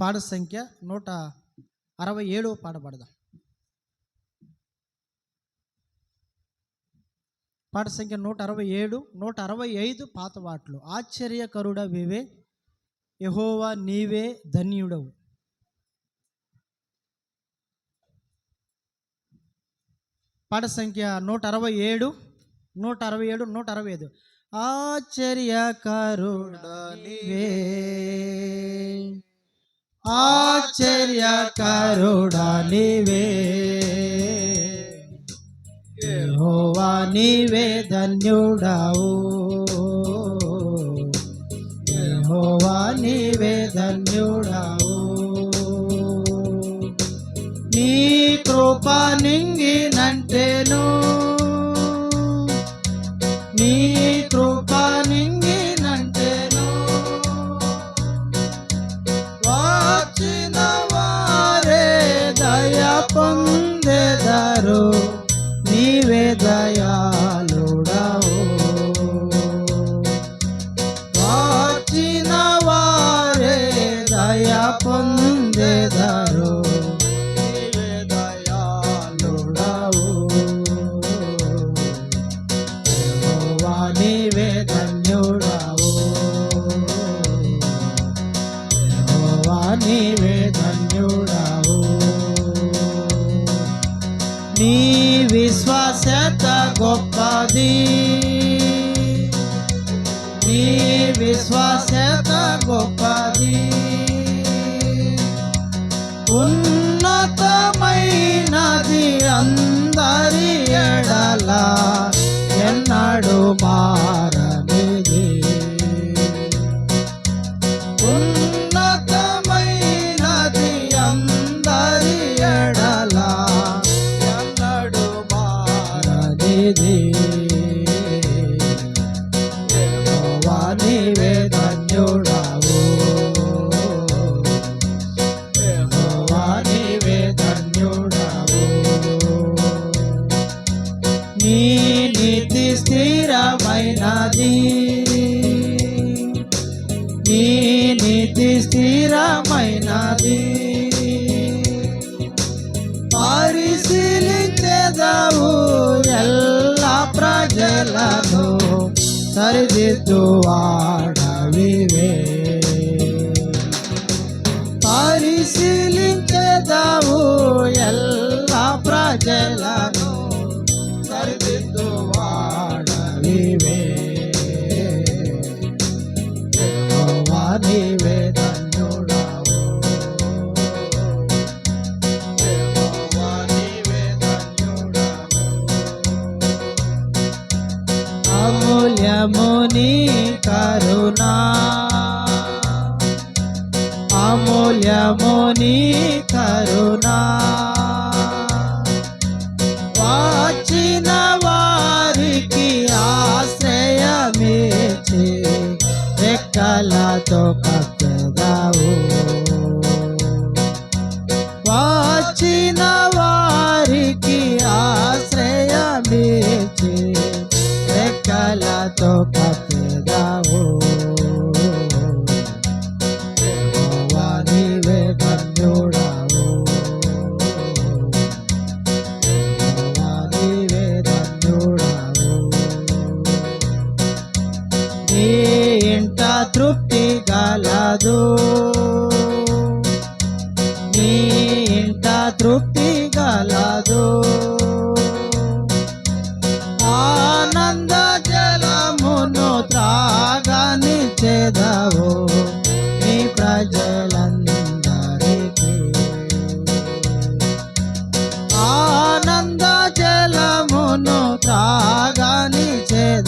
పాట సంఖ్య నూట అరవై ఏడు పాట పాడదాం. పాట సంఖ్య నూట అరవై ఏడు నూట అరవై ఐదు పాత పాటలు ఆశ్చర్యకరుడ వివే యహోవా నీవే ధన్యుడవు. పాట సంఖ్య నూట అరవై ఏడు నూట అరవై ఏడు నూట అరవై ఐదు. ఆశ్చర్యకరుడ నీవే. ఆశ్చర్యకరుడా నీవే. యెహోవా నీవే ధన్యుడావు. యెహోవా నీవే ధన్యుడావు. నీ కృప నింగినంటేను మారనిది. ఉన్నతమైనది అందరి ఎడల ఎన్నడు మారనిది. యెహోవా నీవే ధన్యుడవు. యెహోవా నీవే ధన్యుడవు. నీ నీతి స్థిరమైనది నీ నీతి స్థిరమైనది. పరిశీలించేదావు ఎల్లా ప్రజలను సరిదిద్దు సరిదిద్దువాడవివే పరిశీలించేదావు ఎల్లా ప్రజలను అమూల్యము నీ కరుణా. వాచిన వారికి ఆశ్రయమిచ్చి రెక్కలతో కట్టదావు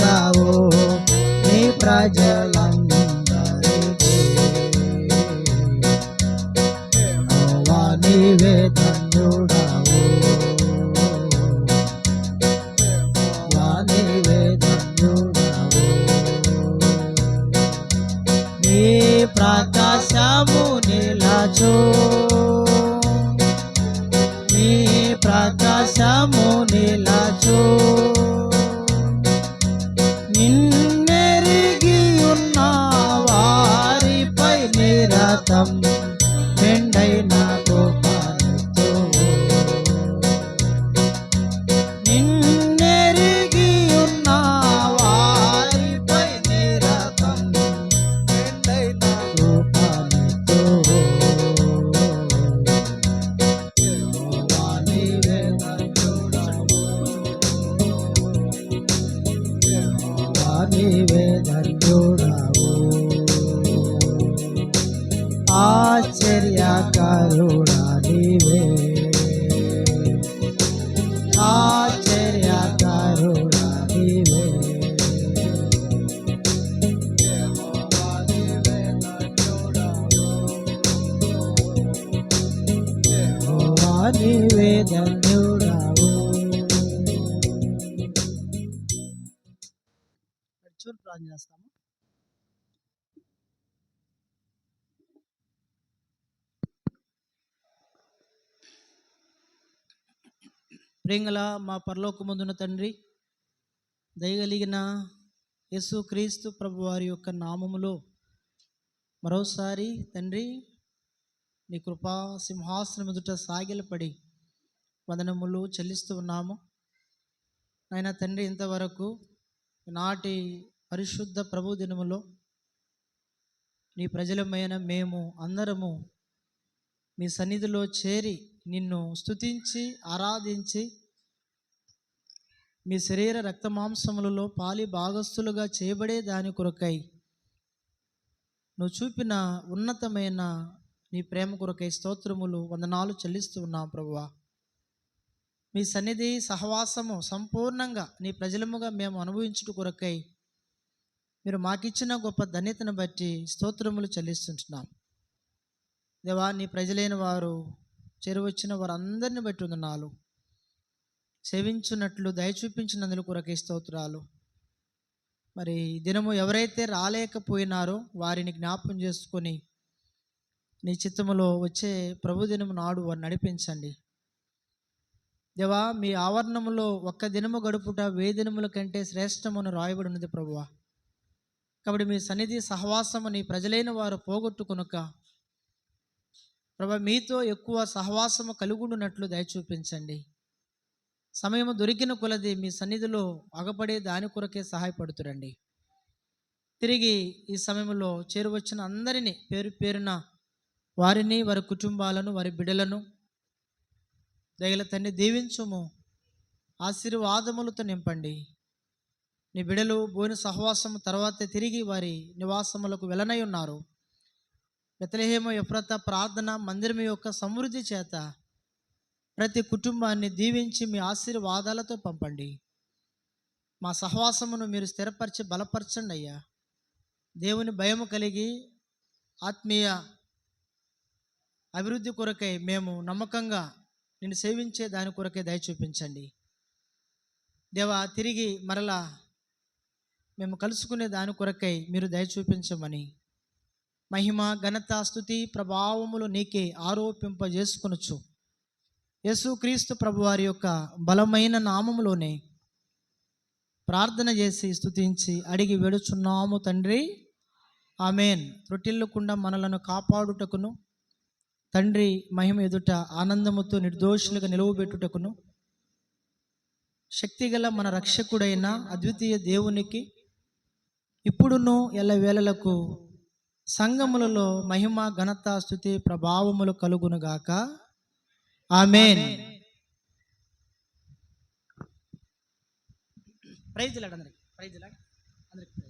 చేదవు నీ ప్రజలందరికీ. నీవే ధన్యుడవు. నీవే ధన్యుడవు. నీ ప్రకాశము నిలచు. నీ ప్రకాశము నిలచు. నిన్నెరిగి ఉన్న చూడు ప్రార్థన చేస్తాము? ప్రేంగల మా పరలోకమందున తండ్రి దయగలిగిన యేసు క్రీస్తు ప్రభు వారి యొక్క నామములో మరోసారి తండ్రి నీ కృపా సింహాసనం ఎదుట సాగిలపడి వదనములు చెల్లిస్తూ ఉన్నాము. నాయన తండ్రి ఇంతవరకు నాటి పరిశుద్ధ ప్రభు దినములో నీ ప్రజలమైన మేము అందరము మీ సన్నిధిలో చేరి నిన్ను స్తుతించి ఆరాధించి మీ శరీర రక్తమాంసములలో పాలి భాగస్థులుగా చేయబడే దాని కొరకై నువ్వు చూపిన ఉన్నతమైన నీ ప్రేమ కొరకై స్తోత్రములు వందనాలు చెల్లిస్తూ ఉన్నాం ప్రభువా. మీ సన్నిధి సహవాసము సంపూర్ణంగా నీ ప్రజలముగా మేము అనుభవించుట కొరకై మీరు మాకిచ్చిన గొప్ప ధన్యతను బట్టి స్తోత్రములు చెల్లిస్తుంటున్నాం. దేవా నీ ప్రజలైన వారు చేరువచ్చిన వారందరిని బట్టి వందనాలు. సేవించున్నట్లు దయచూపించినందుకు కొరకే స్తోత్రాలు. మరి దినము ఎవరైతే రాలేకపోయినారో వారిని జ్ఞాపం చేసుకొని నీ చిత్తములో వచ్చే ప్రభు దినము నాడు వారు నడిపించండి. దేవా మీ ఆవరణములో ఒక్క దినము గడుపుట వేదినముల కంటే శ్రేష్టమును రాయబడి ఉన్నది ప్రభువా. కాబట్టి మీ సన్నిధి సహవాసము నీ ప్రజలైన వారు పోగొట్టుకునుక ప్రభా మీతో ఎక్కువ సహవాసము కలుగుండునట్లు దయ చూపించండి. సమయము దొరికిన కొలది మీ సన్నిధిలో అగపడే దాని కొరకే సహాయపడుతురండి. తిరిగి ఈ సమయంలో చేరువచ్చిన అందరినీ పేరు పేరున వారిని వారి కుటుంబాలను వారి బిడలను దయగల తండ్రి దీవించుము. ఆశీర్వాదములతో నింపండి. నీ బిడలు భోజన సహవాసం తర్వాత తిరిగి వారి నివాసములకు వెళ్ళనై ఉన్నారు. బెతలహేమ ఎఫ్రత ప్రార్థన మందిరం యొక్క సమృద్ధి చేత ప్రతి కుటుంబాన్ని దీవించి మీ ఆశీర్వాదాలతో పంపండి. మా సహవాసమును మీరు స్థిరపరిచి బలపరచండి అయ్యా. దేవుని భయము కలిగి ఆత్మీయ అభివృద్ధి కొరకై మేము నమ్మకంగా నిన్ను సేవించే దాని కొరకే దయ చూపించండి. దేవా తిరిగి మరలా మేము కలుసుకునే దాని కొరకై మీరు దయ చూపించమని. మహిమ ఘనత స్థుతి ప్రభావములు నీకే ఆరోపింపజేసుకొనొచ్చు యేసుక్రీస్తు ప్రభువారి యొక్క బలమైన నామములోనే ప్రార్థన చేసి స్థుతించి అడిగి వెడుచున్నాము తండ్రి. ఆమెన్. త్రొటిల్లకుండా మనలను కాపాడుటకును తండ్రి మహిమ ఎదుట ఆనందముతో నిర్దోషులుగా నిలువబెట్టుటకును శక్తిగల మన రక్షకుడైన అద్వితీయ దేవునికి ఇప్పుడును ఎల్లవేళలకు సంగములలో మహిమ ఘనత స్థుతి ప్రభావములు కలుగునుగాక. ఆమెన్. ప్రైజ్ లాడు అందరికి ప్రైజ్ లాడు అందరికి.